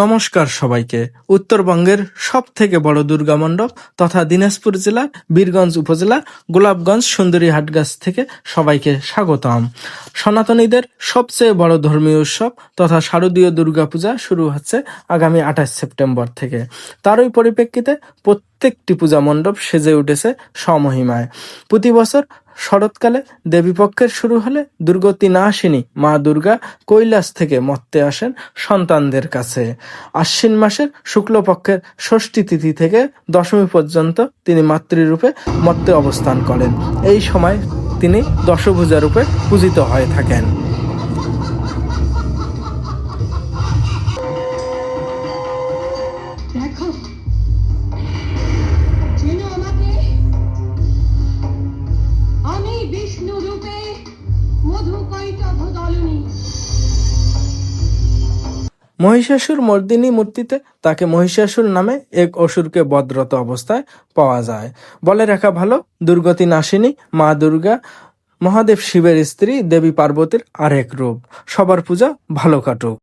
নমস্কার সবাইকে। উত্তরবঙ্গের সব থেকে বড় দুর্গা মণ্ডপ তথা দিনাজপুর জেলার বীরগঞ্জ উপজেলা গোলাপগঞ্জ সুন্দরী হাটগাছ থেকে সবাইকে স্বাগতম। সনাতনীদের সবচেয়ে বড় ধর্মীয় উৎসব তথা শারদীয় দুর্গাপূজা শুরু হচ্ছে আগামী আঠাশ সেপ্টেম্বর থেকে। তারই পরিপ্রেক্ষিতে প্রত্যেকটি পূজা মণ্ডপ সেজে উঠেছে স্বমহিমায়। প্রতি বছর শরৎকালে দেবীপক্ষের শুরু হলে দুর্গতি না আসেনি মা দুর্গা কৈলাস থেকে মর্তে আসেন সন্তানদের কাছে। আশ্বিন মাসের শুক্লপক্ষের ষষ্ঠী তিথি থেকে দশমী পর্যন্ত তিনি মাতৃরূপে মর্তে অবস্থান করেন। এই সময় তিনি দশভূজা রূপে পূজিত হয়ে থাকেন। দেখো মহিষাসুর মর্দিনী মূর্তিতে তাকে মহিষাসুর নামে এক অসুরকে বদ্রত অবস্থায় পাওয়া যায়। বলে রাখা ভালো, দুর্গতি নাশিনী, মা দুর্গা, মহাদেব শিবের স্ত্রী, দেবী পার্বতীর আরেক রূপ। সবার পূজা ভালো কাটুক।